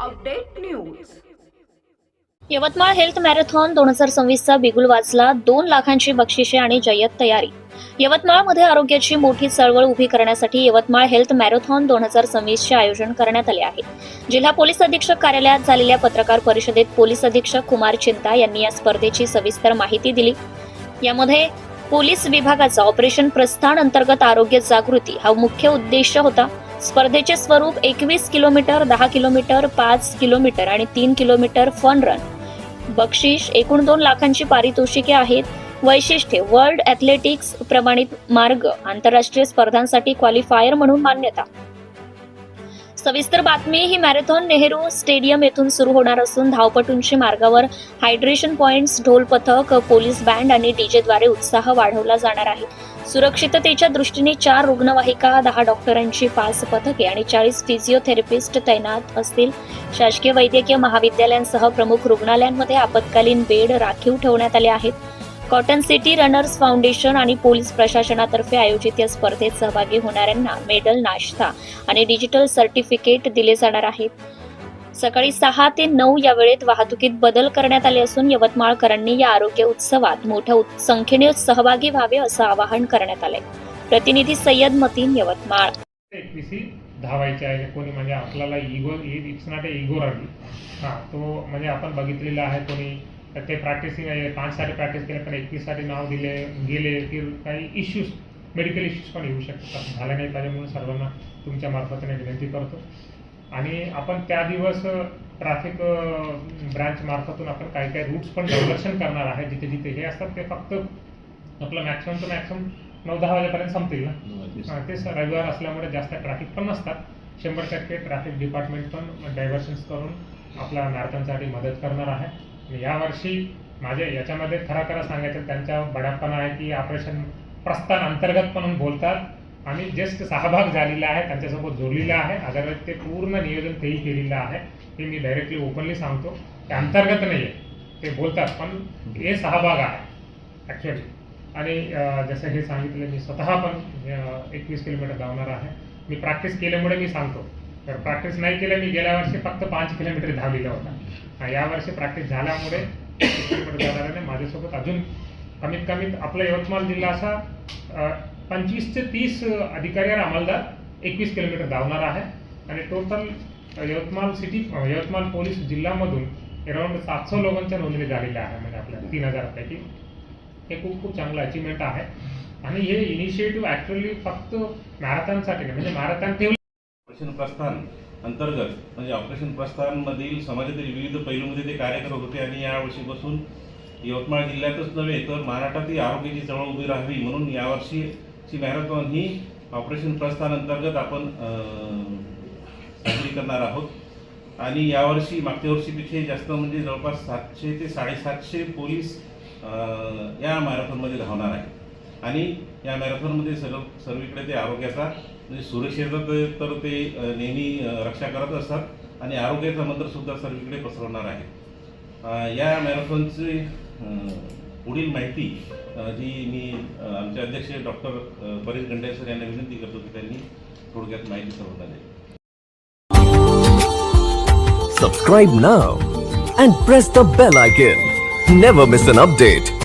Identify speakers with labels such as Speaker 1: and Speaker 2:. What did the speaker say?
Speaker 1: Update news.
Speaker 2: Yavatmal health marathon दोन हजार सव्वीसचा बिगुल वाचला दोन लाखांची बक्षिसे आणि जय्यत तयारी. यवतमाळमध्ये आरोग्याची मोठी चळवळ उभी करण्यासाठी यवतमाळ हेल्थ मॅरेथॉन दोन हजार सव्वीसचे आयोजन करण्यात आले आहे. जिल्हा पोलीस अधीक्षक कार्यालयात झालेल्या पत्रकार परिषदेत पोलीस अधीक्षक कुमार चिंता यांनी या स्पर्धेची सविस्तर माहिती दिली. यामध्ये पोलीस विभागाचा ऑपरेशन प्रस्थान अंतर्गत आरोग्य जागृती हा मुख्य उद्देश होता. स्पर्धेचे स्वरूप एकवीस किलोमीटर दहा किलोमीटर पाच किलोमीटर आणि तीन किलोमीटर फन रन बक्षीस एकूण दोन लाखांची पारितोषिके आहेत. वैशिष्ट्ये वर्ल्ड ॲथलेटिक्स प्रमाणित मार्ग आंतरराष्ट्रीय स्पर्धांसाठी क्वालिफायर म्हणून मान्यता. सविस्तर बातमी ही मॅरेथॉन नेहरू स्टेडियम येथून सुरू होणार असून धावपटूंची मार्गावर हायड्रेशन पॉइंट्स ढोल पथक पोलीस बँड आणि डीजेद्वारे उत्साह वाढवला जाणार आहे. सुरक्षिततेच्या दृष्टीने चार रुग्णवाहिका दहा डॉक्टरांची पाच पथके आणि चाळीस फिजिओथेरपिस्ट तैनात असतील. शासकीय वैद्यकीय महाविद्यालयांसह प्रमुख रुग्णालयांमध्ये आपत्कालीन बेड राखीव ठेवण्यात आले आहेत. कॉटन सिटी रनर्स फाउंडेशन आणि पोलीस प्रशासनातर्फे आयोजित या स्पर्धेत सहभागी होणाऱ्यांना मेडल नाश्ता आणि डिजिटल सर्टिफिकेट दिले जाणार आहेत. सकाळी सहा ते नऊ या वेळेत वाहतुकीत बदल करण्यात आले असून यवतमाळकरांनी या आरोग्य उत्सवात मोठ्या संख्येने सहभागी व्हावे असं आवाहन करण्यात आलंय. प्रतिनिधी सय्यद मतीन यवतमाळ.
Speaker 3: धावायचे आहे कोणी म्हणजे आपल्याला ego it's not a ego run हां तो म्हणजे आपण बघितलेला आहे कोणी तर ते प्रॅक्टिसिंग आहे. पाच साठी प्रॅक्टिस केले पण एकवीससाठी नाव दिले गेले की काही इश्यूज मेडिकल इश्यूज पण येऊ शकतात. झाले नाही पाहिजे म्हणून सर्वांना तुमच्या मार्फतीने विनंती करतो. आणि आपण त्या दिवस ट्रॅफिक ब्रँच मार्फतून आपण काही काही रूट्स पण दर्शन करणार आहे. जिथे जिथे हे असतात ते फक्त आपलं मॅक्सिमम टू मॅक्सिमम नऊ दहा वाजेपर्यंत संपतील ना? तेच रविवार असल्यामुळे जास्त ट्रॅफिक पण नसतात. शंभर टक्के ट्रॅफिक डिपार्टमेंट पण डायव्हर्शन्स करून आपल्या मॅरेथॉनसाठी मदत करणार आहे. म्हणजे यावर्षी माझे याच्यामध्ये खरा खरं सांगायचं त्यांच्या बडापणा आहे की ऑपरेशन प्रस्थान अंतर्गत म्हणून बोलतात. आणि जस्ट सहभाग झालेला आहे त्यांच्यासोबत जोडलेला आहे. अदरवाईज ते पूर्ण नियोजन तेही केलेलं आहे हे मी डायरेक्टली ओपनली सांगतो. ते अंतर्गत नाही आहे ते बोलतात पण हे सहभाग आहे ॲक्च्युअली आणि जसं हे सांगितलं मी स्वतः पण एकवीस किलोमीटर धावणार आहे. मी प्रॅक्टिस केल्यामुळे मी सांगतो. तर प्रॅक्टिस नाही केलं मी गेल्या वर्षी फक्त पाच किलोमीटर धावलेला होता. या वर्षी प्रॅक्टिस झाल्यामुळे एकवीस किलोमीटर माझ्यासोबत अजून कमीत कमीत आपला यवतमाळ जिल्हा असा पंचवीस ते तीस अधिकारी आणि अंमलदार एकवीस किलोमीटर धावणार आहे. आणि total Yavatmal city Yavatmal police जिल्ह्यामधून अराउंड सातशे लोकांच्या नोंदणी झालेल्या आहे म्हणजे आपल्या तीन हजारपैकी हे खूप खूप चांगलं अचिव्हमेंट आहे. आणि हे इनिशिएटिव्ह ॲक्च्युअली फक्त मॅरेथॉनसाठी म्हणजे मॅरेथॉन ठेवलं
Speaker 4: ऑपरेशन प्रस्थान अंतर्गत म्हणजे ऑपरेशन प्रस्थानमधील समाजातील विविध पैलूमध्ये ते कार्य करत होते आणि यावर्षीपासून यवतमाळ जिल्ह्यातच नव्हे तर महाराष्ट्रातही आरोग्याची चळवळ उभी राहावी म्हणून यावर्षीची मॅरेथॉन ही ऑपरेशन प्रस्थान अंतर्गत आपण साजरी करणार आहोत. आणि यावर्षी मागच्या वर्षीपेक्षा जास्त म्हणजे जवळपास सातशे ते साडेसातशे पोलीस या मॅरेथॉनमध्ये धावणार आहे आणि या मॅरेथॉनमध्ये सर्व सर्वीकडे ते आरोग्याचा म्हणजे सुरक्षेचा तर ते नेहमी रक्षा करत असतात आणि आरोग्याचा मंत्र सुद्धा सर्वीकडे पसरवणार आहे या मॅरेथॉनची पुढील माहिती जी मी आमचे अध्यक्ष डॉक्टर परेश गंडे सर यांना विनंती करतो की त्यांनी थोडक्यात माहिती सर्वांना द्यावी
Speaker 5: Subscribe now and press the bell icon. Never miss an update.